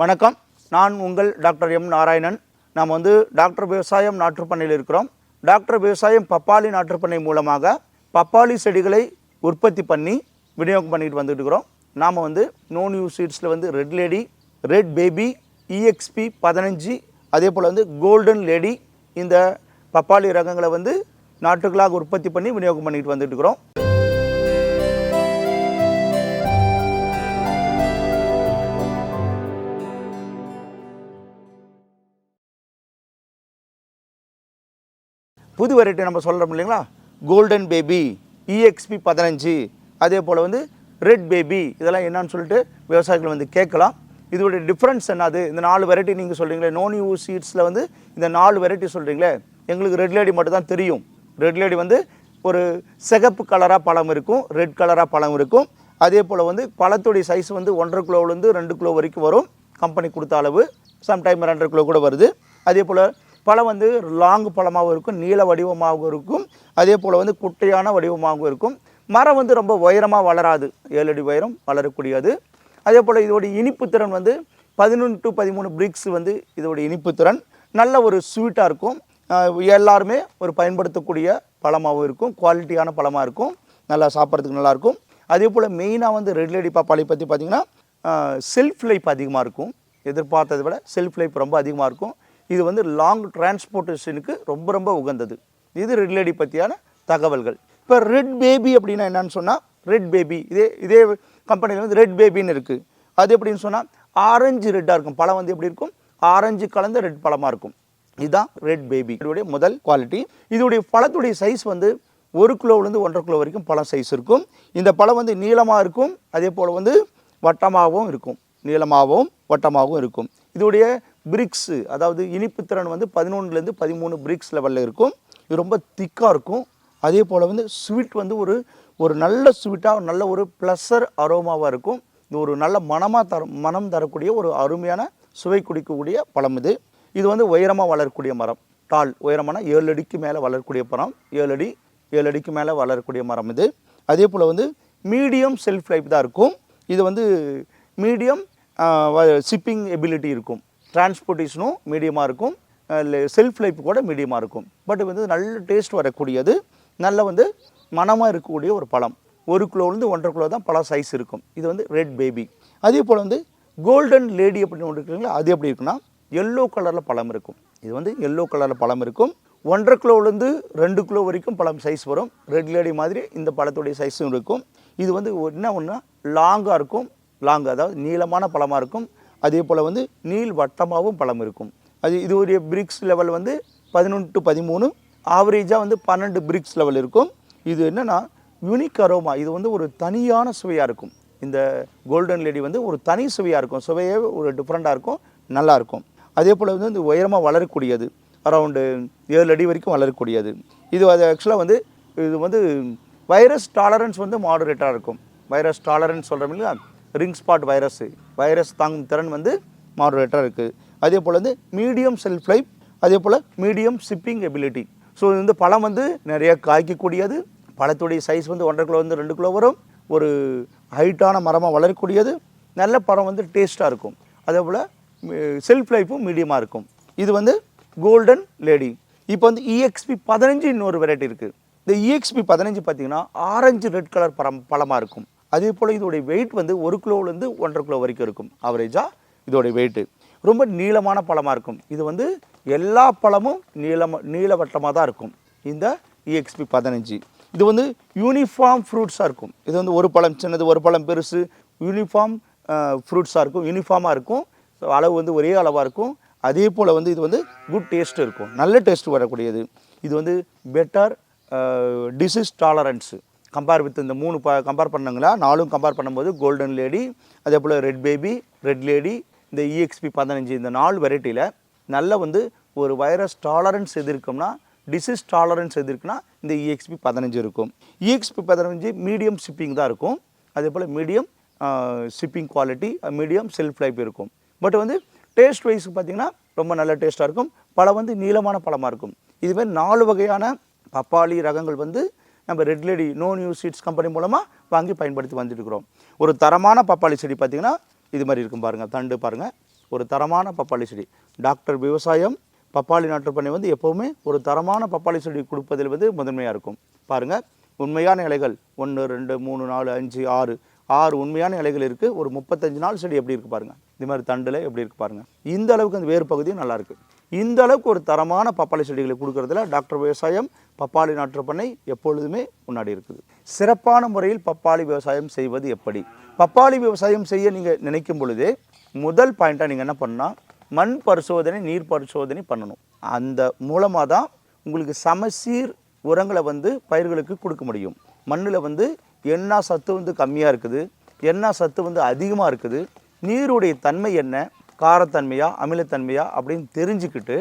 வணக்கம். நான் உங்கள் டாக்டர் எம் நாராயணன். நாம் வந்து டாக்டர் விவசாயம் நாற்றுப்பண்ணையில் இருக்கிறோம். டாக்டர் விவசாயம் பப்பாளி நாற்றுப்பண்ணை மூலமாக பப்பாளி செடிகளை உற்பத்தி பண்ணி விநியோகம் பண்ணிட்டு வந்துட்டு இருக்கிறோம். நாம் வந்து நோன் யூ சீட்ஸில் வந்து red lady red baby EXP பதினஞ்சு அதே போல் வந்து கோல்டன் லேடி இந்த பப்பாளி ரகங்களை வந்து நாட்டுகளாக உற்பத்தி பண்ணி விநியோகம் பண்ணிட்டு வந்துட்டு இருக்கிறோம். புது வெரைட்டி நம்ம சொல்கிறோம் இல்லைங்களா? கோல்டன் பேபி இஎக்ஸ்பி பதினஞ்சு அதே போல் வந்து ரெட் பேபி இதெல்லாம் என்னன்னு சொல்லிட்டு விவசாயிகள் வந்து கேட்கலாம். இதோடைய டிஃப்ரென்ஸ் என்னது இந்த நாலு வெரைட்டி நீங்கள் சொல்கிறீங்களே நோன் யூ சீட்ஸில் வந்து இந்த நாலு வெரைட்டி சொல்கிறீங்களே எங்களுக்கு ரெட் லேடி மட்டும் தான் தெரியும். ரெட் லேடி வந்து ஒரு சிகப்பு கலராக பழம் இருக்கும் ரெட் கலராக பழம் இருக்கும். அதே போல் வந்து பழத்துடைய சைஸ் வந்து ஒன்றரை கிலோவிலேருந்து ரெண்டு கிலோ வரைக்கும் வரும். கம்பெனி கொடுத்த அளவு சம்டைம் ரெண்டரை கிலோ கூட வருது. அதே போல் பழம் வந்து லாங் பழமாகவும் இருக்கும் நீள வடிவமாகவும் இருக்கும் அதே போல் வந்து குட்டையான வடிவமாகவும் இருக்கும். மரம் வந்து ரொம்ப உயரமாக வளராது ஏழு அடி உயரம் வளரக்கூடியது. அதே போல் இதோடைய இனிப்பு திறன் வந்து பதினொன்று டு பதிமூணு பிரிக்ஸ் வந்து இதோடைய இனிப்பு திறன். நல்ல ஒரு ஸ்வீட்டாக இருக்கும். எல்லாருமே ஒரு பயன்படுத்தக்கூடிய பழமாகவும் இருக்கும் குவாலிட்டியான பழமாக இருக்கும். நல்லா சாப்பிட்றதுக்கு நல்லாயிருக்கும் அதே போல் மெயினாக வந்து ரெட் லேடி பாப்பாளி பற்றி பார்த்திங்கன்னா செல்ஃப் லைஃப் அதிகமாக இருக்கும். எதிர்பார்த்ததை விட செல்ஃப் லைஃப் ரொம்ப அதிகமாக இருக்கும். இது வந்து லாங் டிரான்ஸ்போர்ட்டேஷனுக்கு ரொம்ப ரொம்ப உகந்தது. இது ரெட் லேடி பற்றியான தகவல்கள். இப்போ ரெட் பேபி அப்படின்னா என்னன்னு சொன்னால் ரெட் பேபி இதே இதே கம்பெனியில் வந்து ரெட் பேபின்னு இருக்குது அது எப்படின்னு சொன்னால் ஆரஞ்சு ரெட்டாக இருக்கும். பழம் வந்து எப்படி இருக்கும்? ஆரஞ்சு கலந்த ரெட் பழமாக இருக்கும். இதுதான் ரெட் பேபி இதோடைய முதல் குவாலிட்டி இதோடைய பழத்துடைய சைஸ் வந்து ஒரு கிலோவிலேருந்து ஒன்றரை கிலோ வரைக்கும் பழம் சைஸ் இருக்கும். இந்த பழம் வந்து நீளமாக இருக்கும். அதே போல் வந்து வட்டமாகவும் இருக்கும். நீளமாகவும் வட்டமாகவும் இருக்கும். இதோடைய பிரிக்ஸு அதாவது இனிப்பு திறன் வந்து பதினொன்றுலேருந்து பதிமூணு பிரிக்ஸ் லெவலில் இருக்கும். இது ரொம்ப திக்காக இருக்கும். அதே போல் வந்து ஸ்வீட் வந்து ஒரு ஒரு நல்ல ஸ்வீட்டாக நல்ல ஒரு ப்ளஸர் அரோமாவாக இருக்கும். இது ஒரு நல்ல மனமாக தர மனம் தரக்கூடிய ஒரு அருமையான சுவை குடிக்கக்கூடிய பழம் இது. இது வந்து உயரமாக வளரக்கூடிய மரம். டால் உயரமான ஏழு அடிக்கு மேலே வளரக்கூடிய மரம் ஏழு அடி ஏழு அடிக்கு மேலே வளரக்கூடிய மரம் இது. அதே போல் வந்து மீடியம் செல்ஃப் லைஃப் தான் இருக்கும். இது வந்து மீடியம் ஷிப்பிங் எபிலிட்டி இருக்கும். டிரான்ஸ்போர்ட்டேஷனும் மீடியமாக இருக்கும். செல்ஃப் லைஃப் கூட மீடியமாக இருக்கும். பட் வந்து நல்ல டேஸ்ட் வரக்கூடியது. நல்ல வந்து மனமாக இருக்கக்கூடிய ஒரு பழம். ஒரு கிலோலேருந்து ஒன்றரை கிலோ தான் பழம் சைஸ் இருக்கும். இது வந்து ரெட் பேபி அதே போல் வந்து கோல்டன் லேடி அப்படின்னு ஒன்று இருக்குங்களா அது எப்படி இருக்குன்னா எல்லோ கலரில் பழம் இருக்கும். இது வந்து எல்லோ கலரில் பழம் இருக்கும். ஒன்றரை கிலோலேருந்து ரெண்டு கிலோ வரைக்கும் பழம் சைஸ் வரும். ரெட் லேடி மாதிரி இந்த பழத்துடைய சைஸும் இருக்கும். இது வந்து என்ன ஒன்றுனா லாங்காக இருக்கும். லாங் அதாவது நீளமான பழமாக இருக்கும். அதே போல் வந்து நீள் வட்டமாகவும் பழம் இருக்கும். அது இது ஒரு பிரிக்ஸ் லெவல் வந்து பதினொன்று டு பதிமூணு ஆவரேஜாக வந்து பன்னெண்டு பிரிக்ஸ் லெவல் இருக்கும். இது என்னென்னா யூனிக் அரோமா இது வந்து ஒரு தனியான சுவையாக இருக்கும். இந்த கோல்டன் லேடி வந்து ஒரு தனி சுவையாக இருக்கும். சுவையே ஒரு டிஃப்ரெண்ட்டாக இருக்கும் நல்லாயிருக்கும் அதே போல் வந்து இந்த உயரமாக வளரக்கூடியது. அரவுண்டு ஏழு அடி வரைக்கும் வளரக்கூடியது. இது அது ஆக்சுவலாக வந்து இது வந்து வைரஸ் டாலரன்ஸ் வந்து மாடரேட்டாக இருக்கும். வைரஸ் டாலரன்ஸ் சொல்கிறோம் இல்லையா? ரிங் ஸ்பாட் வைரஸ் வைரஸ் தாங்கும் திறன் வந்து மாடுலேட்டராக இருக்குது அதே போல் வந்து மீடியம் செல்ஃப் லைஃப் அதே போல் மீடியம் ஷிப்பிங் எபிலிட்டி. ஸோ இது வந்து பழம் வந்து நிறைய காய்க்கக்கூடியது. பழத்துடைய சைஸ் வந்து ஒன்றரை கிலோ வந்து ரெண்டு கிலோ வரும். ஒரு ஹைட்டான மரமாக வளரக்கூடியது. நல்ல பழம் வந்து டேஸ்ட்டாக இருக்கும். அதே போல் செல்ஃப் லைஃப்பும் மீடியமாக இருக்கும். இது வந்து கோல்டன் லேடி இப்போ வந்து இஎக்ஸ்பி பதினஞ்சு இன்னொரு வெரைட்டி இருக்குது இந்த இஎக்ஸ்பி பதினஞ்சு பார்த்தீங்கன்னா ஆரஞ்சு ரெட் கலர் பழம் பழமாக இருக்கும். அதே போல் இதோடைய வெயிட் வந்து ஒரு கிலோலேருந்து ஒன்றரை கிலோ வரைக்கும் இருக்கும். ஆவரேஜாக இதோடைய வெயிட்டு ரொம்ப நீளமான பழமாக இருக்கும். இது வந்து எல்லா பழமும் நீளமாக நீளவட்டமாக தான் இருக்கும். இந்த இஎக்ஸ்பி பதினஞ்சு. இது வந்து யூனிஃபார்ம் ஃப்ரூட்ஸாக இருக்கும். இது வந்து ஒரு பழம் சின்னது ஒரு பழம் பெருசு. யூனிஃபார்ம் ஃப்ரூட்ஸாக இருக்கும். யூனிஃபார்மாக இருக்கும். ஸோ அளவு வந்து ஒரே அளவாக இருக்கும். அதே போல் வந்து இது வந்து குட் டேஸ்ட் இருக்கும். நல்ல டேஸ்ட் வரக்கூடியது. இது வந்து better disease tolerance compare with இந்த மூணு ப கம்பேர் பண்ணாங்களா? நாலும் கம்பேர் பண்ணும்போது கோல்டன் லேடி அதே போல் ரெட் பேபி ரெட் லேடி இந்த இஎக்ஸ்பி பதினஞ்சு இந்த நாலு வெரைட்டியில் நல்ல வந்து ஒரு வைரஸ் டாலரன்ஸ் எது இருக்கும்னா டிசீஸ் டாலரன்ஸ் எது இருக்குன்னா இந்த இஎக்ஸ்பி பதினஞ்சு இருக்கும். இஎக்ஸ்பி பதினஞ்சு மீடியம் ஷிப்பிங் தான் இருக்கும். அதே போல் medium shipping quality medium shelf life இருக்கும். பட் வந்து டேஸ்ட் வைஸ் பார்த்தீங்கன்னா ரொம்ப நல்ல டேஸ்ட்டாக இருக்கும். பழம் வந்து நீளமான பழமாக இருக்கும். இதுவே நாலு வகையான பப்பாளி ரகங்கள் வந்து நம்ம red lady known you seeds company மூலமாக வாங்கி பயன்படுத்தி வந்துட்டு இருக்கிறோம் ஒரு தரமான பப்பாளி செடி பார்த்திங்கன்னா இது மாதிரி இருக்கும் பாருங்கள் தண்டு பாருங்கள் ஒரு தரமான பப்பாளி செடி. டாக்டர் விவசாயம் பப்பாளி நாட்டு பண்ணை வந்து எப்போவுமே ஒரு தரமான பப்பாளி செடி கொடுப்பதில் வந்து முதன்மையாக இருக்கும். பாருங்கள் உண்மையான இலைகள் ஒன்று ரெண்டு மூணு நாலு அஞ்சு ஆறு ஆறு உண்மையான இலைகள் இருக்குது ஒரு முப்பத்தஞ்சு நாள் செடி எப்படி இருக்குது பாருங்கள் இந்த மாதிரி தண்டில் எப்படி இருக்குது பாருங்கள் இந்த அளவுக்கு அந்த வேறு பகுதியும் நல்லாயிருக்கு இந்த அளவுக்கு ஒரு தரமான பப்பாளி செடிகளை கொடுக்கறதுல டாக்டர் விவசாயம் பப்பாளி நாற்று பண்ணை எப்பொழுதுமே முன்னாடி இருக்குது. சிறப்பான முறையில் பப்பாளி விவசாயம் செய்வது எப்படி? பப்பாளி விவசாயம் செய்ய நீங்கள் நினைக்கும் பொழுதே முதல் பாயிண்ட்டாக நீங்கள் என்ன பண்ணால் மண் பரிசோதனை நீர் பரிசோதனை பண்ணணும். அந்த மூலமாக தான் உங்களுக்கு சமசீர் உரங்களை வந்து பயிர்களுக்கு கொடுக்க முடியும். மண்ணில் வந்து என்ன சத்து வந்து கம்மியாக இருக்குது என்ன சத்து வந்து அதிகமாக இருக்குது நீருடைய தன்மை என்ன காரத்தன்மையா அமிலத்தன்மையா அப்படின்னு தெரிஞ்சுக்கிட்டு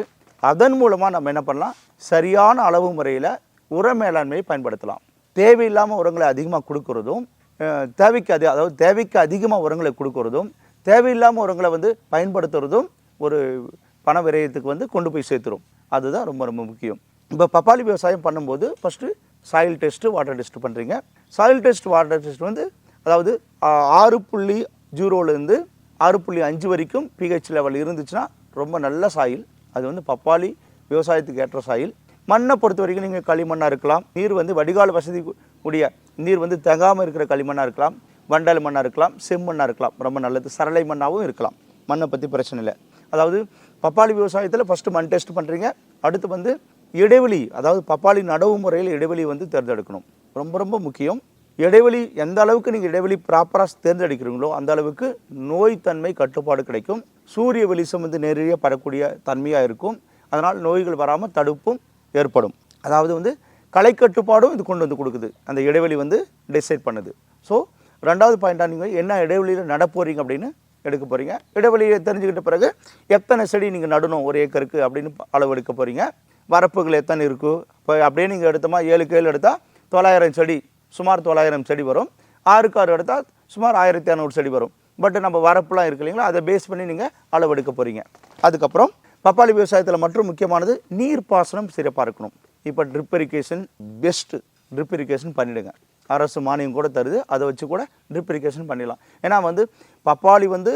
அதன் மூலமாக நம்ம என்ன பண்ணலாம்? சரியான அளவு முறையில் உர மேலாண்மையை பயன்படுத்தலாம். தேவையில்லாமல் உரங்களை அதிகமாக கொடுக்கறதும் தேவைக்கு அதிக அதாவது தேவைக்கு அதிகமாக உரங்களை கொடுக்கறதும் தேவையில்லாமல் உரங்களை வந்து பயன்படுத்துறதும் ஒரு பண விரயத்துக்கு வந்து கொண்டு போய் சேர்த்துரும். அதுதான் ரொம்ப ரொம்ப முக்கியம். இப்போ பப்பாளி விவசாயம் பண்ணும்போது first soil test water test பண்ணுறீங்க சாயில் டெஸ்ட் வாட்டர் டெஸ்ட் வந்து அதாவது ஆறு புள்ளி ஜீரோலேருந்து ஆறு புள்ளி அஞ்சு வரைக்கும் பிஹெச் லெவல் இருந்துச்சுன்னா ரொம்ப நல்ல சாயில். அது வந்து பப்பாளி விவசாயத்துக்கு ஏற்ற சாயில். மண்ணை பொறுத்த வரைக்கும் நீங்கள் களிமண்ணாக இருக்கலாம். நீர் வந்து வடிகால் வசதி உடைய நீர் வந்து தேங்காமல் இருக்கிற களிமண்ணாக இருக்கலாம். வண்டல் மண்ணாக இருக்கலாம். செம்மண்ணாக இருக்கலாம். ரொம்ப நல்லது. சரளை மண்ணாகவும் இருக்கலாம். மண்ணை பற்றி பிரச்சனை இல்லை. அதாவது பப்பாளி விவசாயத்தில் ஃபஸ்ட்டு மண் டெஸ்ட் பண்ணுறீங்க அடுத்து வந்து இடைவெளி அதாவது பப்பாளி நடவு முறையில் இடைவெளி வந்து தேர்ந்தெடுக்கணும். ரொம்ப ரொம்ப முக்கியம். இடைவெளி எந்த அளவுக்கு நீங்கள் இடைவெளி ப்ராப்பராக தேர்ந்தெடுக்கிறீங்களோ அந்த அளவுக்கு நோய் தன்மை கட்டுப்பாடு கிடைக்கும். சூரிய வெளிச்சம் வந்து நேரடியாக படக்கூடிய தன்மையாக இருக்கும். அதனால் நோய்கள் வராமல் தடுப்பும் ஏற்படும். அதாவது வந்து கலை கட்டுப்பாடும் இது கொண்டு வந்து கொடுக்குது. அந்த இடைவெளி வந்து டிசைட் பண்ணுது. ஸோ ரெண்டாவது பாயிண்டாக நீங்கள் என்ன இடைவெளியில் நட அப்படின்னு எடுக்க போகிறீங்க இடைவெளியை தெரிஞ்சுக்கிட்ட பிறகு எத்தனை செடி நீங்கள் நடணும் ஒரு ஏக்கருக்கு அப்படின்னு அளவு எடுக்க போகிறீங்க வரப்புகள் எத்தனை இருக்கும் இப்போ அப்படியே நீங்கள் எடுத்தோமா? ஏழு கேள் எடுத்தால் தொள்ளாயிரம் செடி சுமார் தொள்ளாயிரம் செடி வரும். ஆறுக்கு ஆறு எடுத்தால் சுமார் ஆயிரத்தி இரநூறு செடி வரும். பட் நம்ம வரப்புலாம் இருக்கு இல்லைங்களா? அதை பேஸ் பண்ணி நீங்கள் அளவெடுக்க போகிறீங்க அதுக்கப்புறம் பப்பாளி விவசாயத்தில் மற்றும் முக்கியமானது நீர் பாசனம் சிறப்பாக இருக்கணும். இப்போ drip irrigation best drip irrigation பண்ணிவிடுங்க அரசு மானியம் கூட தருது. அதை வச்சு கூட ட்ரிப் இரிகேஷன் பண்ணிடலாம். ஏன்னா வந்து பப்பாளி வந்து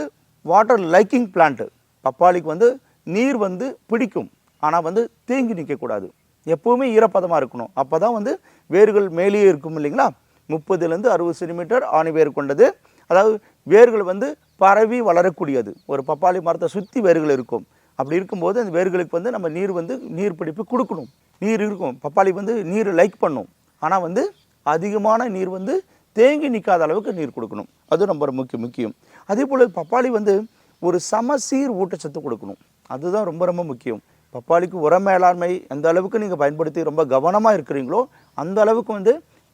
வாட்டர் லைக்கிங் பிளான்ட்டு பப்பாளிக்கு வந்து நீர் வந்து பிடிக்கும். ஆனால் வந்து தேங்கி நிற்கக்கூடாது. எப்போவுமே ஈரப்பதமாக இருக்கணும். அப்போ தான் வந்து வேர்கள் மேலேயே இருக்கும் இல்லைங்களா? முப்பதுலேருந்து அறுபது சென்டிமீட்டர் ஆணி வேர் கொண்டது. அதாவது வேர்கள் வந்து பரவி வளரக்கூடியது. ஒரு பப்பாளி மரத்தை சுற்றி வேர்கள் இருக்கும். அப்படி இருக்கும்போது அந்த வேர்களுக்கு வந்து நம்ம நீர் வந்து நீர் பிடிப்பு கொடுக்கணும். நீர் இருக்கும். பப்பாளி வந்து நீர் லைக் பண்ணும். ஆனால் வந்து அதிகமான நீர் வந்து தேங்கி நிற்காத அளவுக்கு நீர் கொடுக்கணும். அது ரொம்ப முக்கிய முக்கியம். அதே போல் பப்பாளி வந்து ஒரு சமசீர் ஊட்டச்சத்து கொடுக்கணும். அதுதான் ரொம்ப ரொம்ப முக்கியம். பப்பாளிக்கு உர மேலாண்மை எந்த அளவுக்கு நீங்கள் பயன்படுத்தி ரொம்ப கவனமாக இருக்கிறீங்களோ அந்த அளவுக்கு வந்து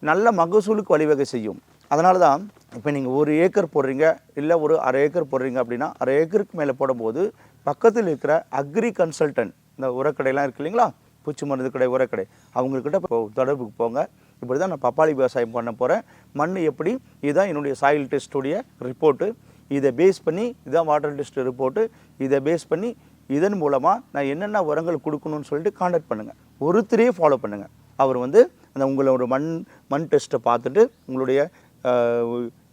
நல்ல மகசூலுக்கு வழிவகை செய்யும். அதனால தான் இப்போ நீங்கள் ஒரு ஏக்கர் போடுறீங்க இல்லை ஒரு அரை ஏக்கர் போடுறீங்க அப்படின்னா அரை ஏக்கருக்கு மேலே போடும்போது பக்கத்தில் இருக்கிற அக்ரி கன்சல்டன்ட் இந்த உரக்கடையெல்லாம் இருக்கு இல்லைங்களா? பூச்சி மருந்து கடை உரக்கடை. அவங்கக்கிட்ட இப்போ தொடர்புக்கு போங்க. இப்படி தான் நான் பப்பாளி விவசாயம் பண்ண போகிறேன் மண் எப்படி? இதுதான் என்னுடைய சாயில் டெஸ்ட்டுடைய ரிப்போர்ட்டு இதை பேஸ் பண்ணி இதான் வாட்டர் டெஸ்ட் ரிப்போர்ட்டு இதை பேஸ் பண்ணி இதன் மூலமாக நான் என்னென்ன உரங்கள் கொடுக்கணும்னு சொல்லிட்டு காண்டாக்ட் பண்ணுங்கள் ஒருத்தரையே ஃபாலோ பண்ணுங்கள் அவர் வந்து அந்த உங்களோட மண் மண் டெஸ்ட்டை பார்த்துட்டு உங்களுடைய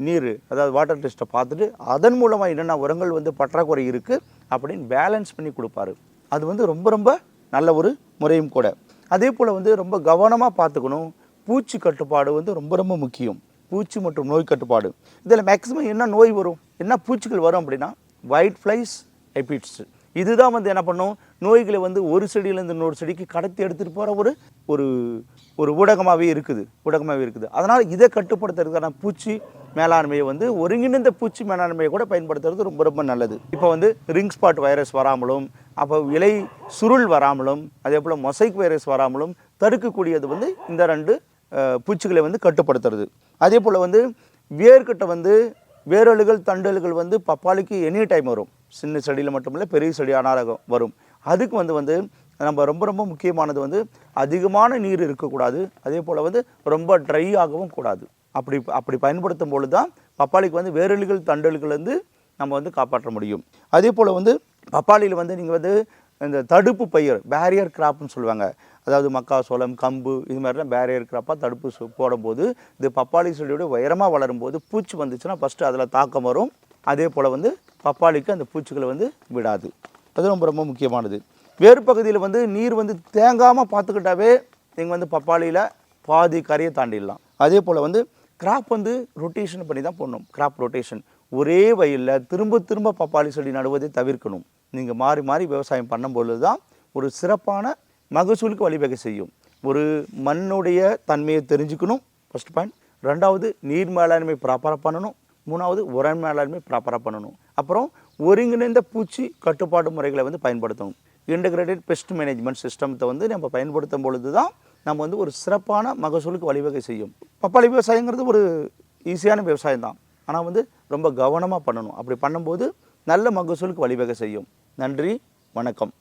நீர் அதாவது வாட்டர் டெஸ்ட்டை பார்த்துட்டு அதன் மூலமாக என்னென்ன உரங்கள் வந்து பற்றாக்குறை இருக்குது அப்படின்னு பேலன்ஸ் பண்ணி கொடுப்பாரு. அது வந்து ரொம்ப ரொம்ப நல்ல ஒரு முறையும் கூட. அதே போல் வந்து ரொம்ப கவனமாக பார்த்துக்கணும். பூச்சி கட்டுப்பாடு வந்து ரொம்ப ரொம்ப முக்கியம். பூச்சி மற்றும் நோய் கட்டுப்பாடு. இதில் மேக்ஸிமம் என்ன நோய் வரும்? என்ன பூச்சிகள் வரும் அப்படின்னா ஒயிட் ஃப்ளைஸ் எபிட்ஸு இதுதான் வந்து என்ன பண்ணும்? நோய்களை வந்து ஒரு செடியிலேருந்து இன்னொரு செடிக்கு கடத்தி எடுத்துகிட்டு போகிற ஒரு ஒரு ஒரு ஊடகமாகவே இருக்குது. ஊடகமாகவே இருக்குது. அதனால் இதை கட்டுப்படுத்துறதுக்கான பூச்சி மேலாண்மையை வந்து ஒருங்கிணைந்த பூச்சி மேலாண்மையை கூட பயன்படுத்துறது ரொம்ப ரொம்ப நல்லது. இப்போ வந்து ரிங் ஸ்பாட் வைரஸ் வராமலும் அப்போ இலை சுருள் வராமலும் அதே போல் மொசைக் வைரஸ் வராமலும் தடுக்கக்கூடியது வந்து இந்த ரெண்டு பூச்சிகளை வந்து கட்டுப்படுத்துறது. அதே போல் வந்து வேர்கிட்ட வந்து வேரலுகள் தண்டல்கள் வந்து பப்பாளிக்கு எனி டைம் வரும். சின்ன செடியில் மட்டுமில்லை பெரிய செடி ஆனாலும் வரும். அதுக்கு வந்து வந்து நம்ம ரொம்ப ரொம்ப முக்கியமானது வந்து அதிகமான நீர் இருக்கக்கூடாது. அதே போல் வந்து ரொம்ப ட்ரை ஆகவும் கூடாது. அப்படி அப்படி பயன்படுத்தும் பொழுது தான் பப்பாளிக்கு வந்து வேரலுகள் தண்டல்கள் வந்து நம்ம வந்து காப்பாற்ற முடியும். அதே போல் வந்து பப்பாளியில் வந்து நீங்கள் வந்து இந்த தடுப்பு பயிர் பேரியர் கிராப்னு சொல்லுவாங்க. அதாவது மக்காசோளம் கம்பு இது மாதிரிலாம் வேறு இருக்கிறப்ப தடுப்பு சு- போடும்போது இது பப்பாளி செடியோட உயரமாக வளரும் போது பூச்சி வந்துச்சுன்னா ஃபஸ்ட்டு அதில் தாக்கம் வரும். அதே போல் வந்து பப்பாளிக்கு அந்த பூச்சிகளை வந்து விடாது. அது ரொம்ப ரொம்ப முக்கியமானது. வேறு பகுதியில் வந்து நீர் வந்து தேங்காமல் பார்த்துக்கிட்டாவே நீங்கள் வந்து பப்பாளியில் பாதி கரையை தாண்டிடலாம். அதே போல் வந்து கிராப் வந்து ரொட்டேஷன் பண்ணி தான் போடணும். கிராப் ரொட்டேஷன் ஒரே வயலில் திரும்ப திரும்ப பப்பாளி செடி நடுவதை தவிர்க்கணும். நீங்கள் மாறி மாறி விவசாயம் பண்ணும்பொழுது தான் ஒரு சிறப்பான மகசூலுக்கு வழிவகை செய்யும். ஒரு மண்ணுடைய தன்மையை தெரிஞ்சுக்கணும் ஃபஸ்ட் பாயிண்ட் ரெண்டாவது நீர் மேலாண்மை ப்ராப்பராக பண்ணணும். மூணாவது உர மேலாண்மை ப்ராப்பராக பண்ணணும். அப்புறம் ஒருங்கிணைந்த பூச்சி கட்டுப்பாடு முறைகளை வந்து பயன்படுத்தணும். இன்டகிரேட்டட் பெஸ்ட் மேனேஜ்மெண்ட் சிஸ்டத்தை வந்து நம்ம பயன்படுத்தும் பொழுது தான் நம்ம வந்து ஒரு சிறப்பான மகசூலுக்கு வழிவகை செய்யும். பப்பாளி விவசாயங்கிறது ஒரு ஈஸியான விவசாயம் தான் ஆனால் வந்து ரொம்ப கவனமாக பண்ணணும். அப்படி பண்ணும்போது நல்ல மகசூலுக்கு வழிவகை செய்யும். நன்றி வணக்கம்.